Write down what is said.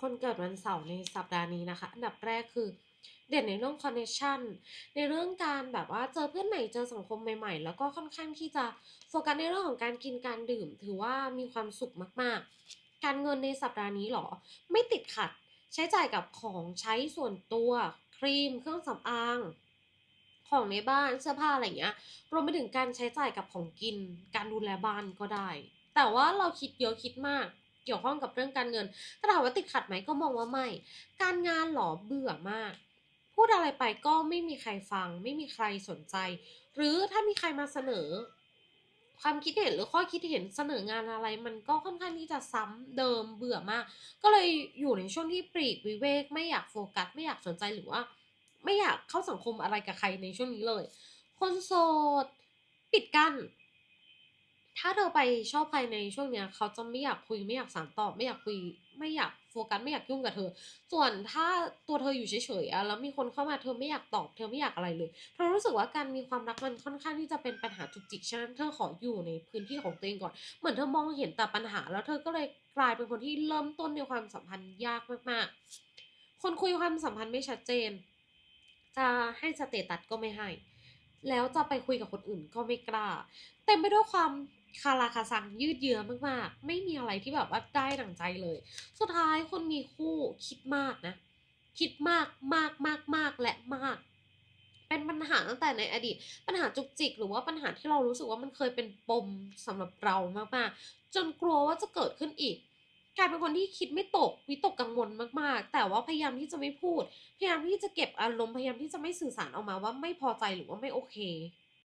คนเกิดวันเสาร์ในสัปดาห์นี้นะคะ อันดับแรกคือ เด่นในเรื่องคอนเน c t ชันในเรื่องการแบบว่าเจอเพื่อนใหม่เจอสังคมใหม่ ๆ แล้วก็ค่อนข้างที่จะโฟกัสในเรื่องของการกินการดื่ม ถือว่ามีความสุขมากๆ การเงินในสัปดาห์นี้หรอ ไม่ติดขัดใช้จ่ายกับของใช้ส่วนตัวครีม เครื่องสำอางของในบ้านเสื้อผ้าอะไรอย่างเงี้ย รวมไปถึงการใช้จ่ายกับของกิน การดูแลบ้านก็ได้ แต่ว่าเราคิดเยอะคิดมาก เกี่ยวข้องกับเรื่องการเงินถ้าถามว่าติดขัดไหมก็มองว่าไม่ การงานหรอเบื่อมาก พูดอะไรไปก็ไม่มีใครฟัง ไม่มีใครสนใจ หรือถ้ามีใครมาเสนอ ความคิดเห็นหรือข้อคิดเห็นเสนองานอะไร มันก็ค่อนข้างที่จะซ้ำเดิมเบื่อมาก ก็เลยอยู่ในช่วงที่ปลีกวิเวก ไม่อยากโฟกัส ไม่อยากสนใจหรือว่า ไม่อยากเข้าสังคมอะไรกับใครในช่วงนี้เลย คนโสดปิดกั้น ถ้าเธอไปชอบใครในช่วงเนี้ย เขาจะไม่อยากคุยไม่อยากสานต่อไม่อยากคุย ไม่อยากโฟกัสไม่อยากยุ่งกับเธอ ส่วนถ้าตัวเธออยู่เฉยๆอะแล้วมีคนเข้ามาเธอไม่อยากตอบ เธอไม่อยากอะไรเลยเธอรู้สึกว่าการมีความรักมันค่อนข้างที่จะเป็นปัญหาจุกจิกฉะนั้นเธอขออยู่ในพื้นที่ของตัวเองก่อน เหมือนเธอมองเห็นแต่ปัญหา แล้วเธอก็เลยกลายเป็นคนที่เริ่มต้นในความสัมพันธ์ยากมากๆ คนคุยความสัมพันธ์ไม่ชัดเจน จะให้สเตตัสก็ไม่ให้ แล้วจะไปคุยกับคนอื่นก็ไม่กล้า เต็มไปด้วยความคาราคาซังยืดเยื้อมากๆ ไม่มีอะไรที่แบบว่าได้ดั่งใจเลย สุดท้ายคนมีคู่คิดมากนะ คิดมากมากมากมากและมาก เป็นปัญหาตั้งแต่ในอดีต ปัญหาจุกจิก หรือว่าปัญหาที่เรารู้สึกว่ามันเคยเป็นปมสำหรับเรามากๆ จนกลัวว่าจะเกิดขึ้นอีก กลายเป็นคนที่คิดไม่ตกวิตกกังวลมากๆ แต่ว่าพยายามที่จะไม่พูด พยายามที่จะเก็บอารมณ์พยายามที่จะไม่สื่อสารออกมาว่าไม่พอใจหรือว่าไม่โอเค